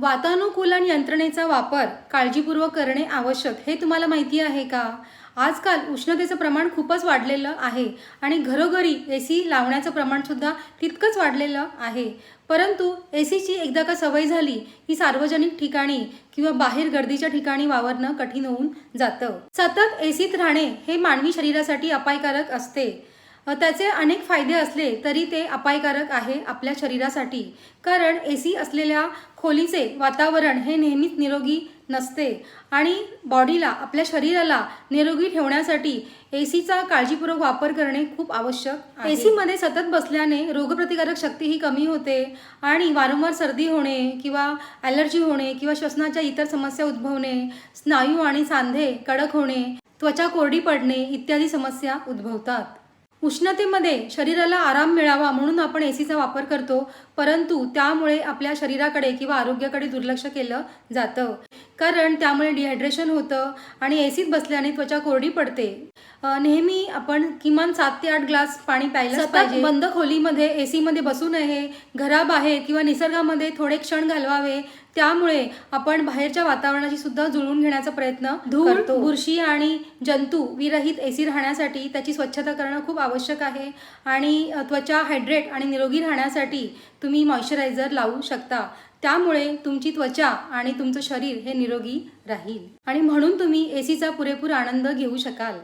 वातानुकूलन यंत्रणेचा वापर काळजीपूर्वक करणे आवश्यक हे तुम्हाला माहिती आहे का? आजकाल उष्णतेचं प्रमाण खूपच वाढलेलं आहे आणि घरोघरी ए सी लावण्याचं प्रमाण सुद्धा तितकंच वाढलेलं आहे. परंतु ए सीची एकदा का सवय झाली की सार्वजनिक ठिकाणी किंवा बाहेर गर्दीच्या ठिकाणी वावरणं कठीण होऊन जातं. सतत ए सीत राहणे हे मानवी शरीरासाठी अपायकारक असते. त्याचे अनेक फायदे असले तरी ते अपायकारक आहे आपल्या शरीरासाठी. कारण ए सी असलेल्या खोलीचे वातावरण हे नेहमीच निरोगी नसते आणि बॉडीला आपल्या शरीराला निरोगी ठेवण्यासाठी ए सीचा काळजीपूर्वक वापर करणे खूप आवश्यक ए सीमध्ये सतत बसल्याने रोगप्रतिकारक शक्ती ही कमी होते आणि वारंवार सर्दी होणे किंवा ॲलर्जी होणे किंवा श्वसनाच्या इतर समस्या उद्भवणे स्नायू आणि सांधे कडक होणे त्वचा कोरडी पडणे इत्यादी समस्या उद्भवतात. उष्णतेमध्ये शरीराला आराम मिळावा म्हणून आपण ए सीचा वापर करतो परंतु त्यामुळे आपल्या शरीराकडे किंवा आरोग्याकडे दुर्लक्ष केलं जातं. कारण त्यामुळे डिहायड्रेशन होतं आणि ए सीत बसल्याने त्वचा कोरडी पडते. नेहमी आपण किमान सात ते आठ ग्लास पाणी प्यायला पाहिजे. बंद खोलीमध्ये ए सीमध्ये बसू नये घराबाहेर किंवा निसर्गामध्ये थोडे क्षण घालवावे त्यामुळे आपण बाहेरच्या वातावरणाशी सुद्धा जुळवून घेण्याचा प्रयत्न धूळ बुरशी आणि जंतू विरहित एसी राहण्यासाठी त्याची स्वच्छता करणं खूप आवश्यक आहे आणि त्वचा हायड्रेट आणि निरोगी राहण्यासाठी तुम्ही मॉइश्चरायझर लावू शकता. त्यामुळे तुमची त्वचा आणि तुमचं शरीर हे निरोगी राहील. आणि म्हणून तुम्ही एसीचा पुरेपूर आनंद घेऊ शकाल.